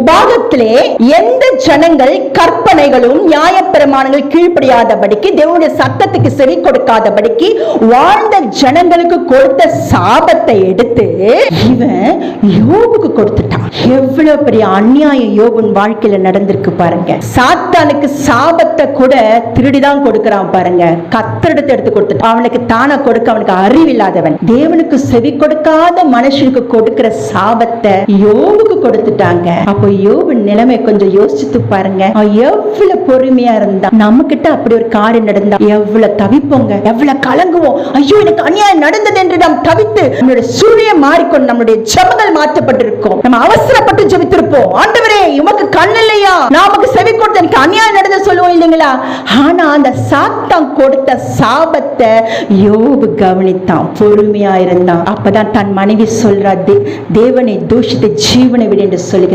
உபாகத்திலே எந்த ஜனங்கள் கற்பனைகளும் நியாயப்பிரமாணங்கள் கீழ்ப்படியாதபடிக்கு தேவனுடைய சத்தத்துக்கு செவி கொடுக்காதபடிக்கு வாழ்ந்த ஜனங்களுக்கு கொடுத்த சாபத்தை எடுத்து இவன் யோபுக்கு கொடுத்துட்டான். எவ்வளவு பெரிய அநியாயம் யோபுன் வாழ்க்கையில நடந்திருக்கு பாருங்க. சாத்தானுக்கு சாபத்தை பணத்தை கூட திருடிதான் கொடுக்கறான் பாருங்க. கத்தெடுத்து எடுத்து கொடுத்து அவனுக்கு தானா கொடுக்க அவனுக்கு அறிவில்லாதவன். தேவனுக்கு செவி கொடுக்காத மனுஷனுக்கு கொடுக்கிற சாபத்தை யோபுக்கு கொடுத்துட்டாங்க. அப்போ யோபு நிலைமை கொஞ்சம் யோசிச்சு பாருங்க. எவ்வளவு பொறுமையா இருந்தா நம்ம கிட்ட அப்படி ஒரு காரியம் நடந்தா எவ்வளவு தவிப்போங்க. எவ்வளவு கலங்குவோம். ஐயோ எனக்கு அநியாயம் நடந்தது என்று நாம் தவித்து நம்மளுடைய சூழ்நிலை மாறிக்கொண்டு நம்மளுடைய ஜபங்கள் மாற்றப்பட்டிருக்கும். நம்ம அவசரப்பட்டு ஜபித்திருப்போம். ஆண்டவர் உமக்கு கண் இல்லையா நமக்கு செவி கொடுத்த எனக்கு அநியாயம் நடந்து சொல்லுவோம் இல்லைங்களா? ஆனா அந்த சாத்தான் கொடுத்த சாபத்தை யோபு கவனித்தான் பொறுமையா இருந்தான். அப்பதான் தன் மனைவி சொல்றா தேவனை தூஷித்து ஜீவனை விட என்று சொல்லுகிறார்